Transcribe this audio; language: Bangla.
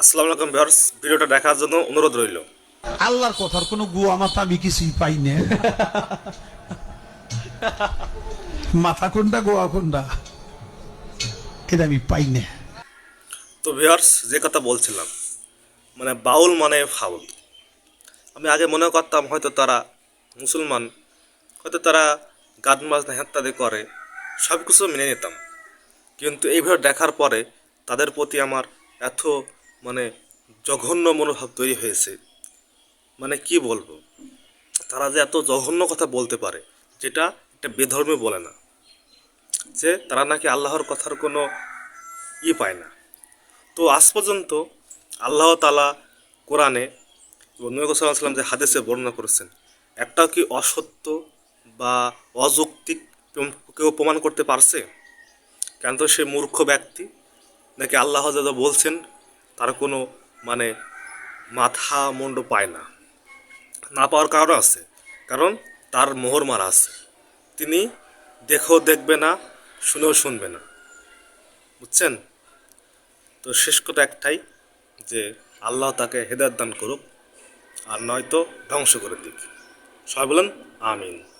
আসসালামু আলাইকুম ভিউয়ার্স ভিডিওটা দেখার জন্য অনুরোধ রইল। আল্লাহর কথার কোনো গুয়া মাথা আমি কিছুই পাই না মাথা কোনটা গোয়া কোনটা? এটা আমি পাই না তো ভিউয়ার্স যে কথা বলছিলাম মানে বাউল মানে ফাউল। আমি আগে মনে করতাম হয়তো তারা মুসলমান হয়তো তারা গান বাজনা হ্যাত্তাদি করে সব কিছু মেনে নিতাম। কিন্তু এইভাবে দেখার পরে তাদের প্রতি আমার এত মানে জঘন্য মনোভাব তৈরি হয়েছে। মানে কি বলব? তারা যে এত জঘন্য কথা বলতে পারে, যেটা একটা বেধর্মে বলে না। যে তারা নাকি আল্লাহর কথার কোনো ই পায় না। তো আজ পর্যন্ত আল্লাহ তালা কোরআনে এবং নবী সাল্লাম যে হাদিসে বর্ণনা করেছেন একটাও কি অসত্য বা অযৌক্তিক কেউ প্রমাণ করতে পারছে? কেন তো সে মূর্খ ব্যক্তি? নাকি আল্লাহ যা বলছেন তার কোনো মানে মাথা মুন্ড পায় না। না পাওয়ার কারণ আছে, কারণ তার মোহর মারা আছে। তিনি দেখেও দেখবে না, শুনেও শুনবে না। বুঝছেন? তো শেষ কথা একটাই, যে আল্লাহ তাকে হেদায়ত দান করুক, আর নয়তো ধ্বংস করে দিক। সবাই বলেন, আমিন।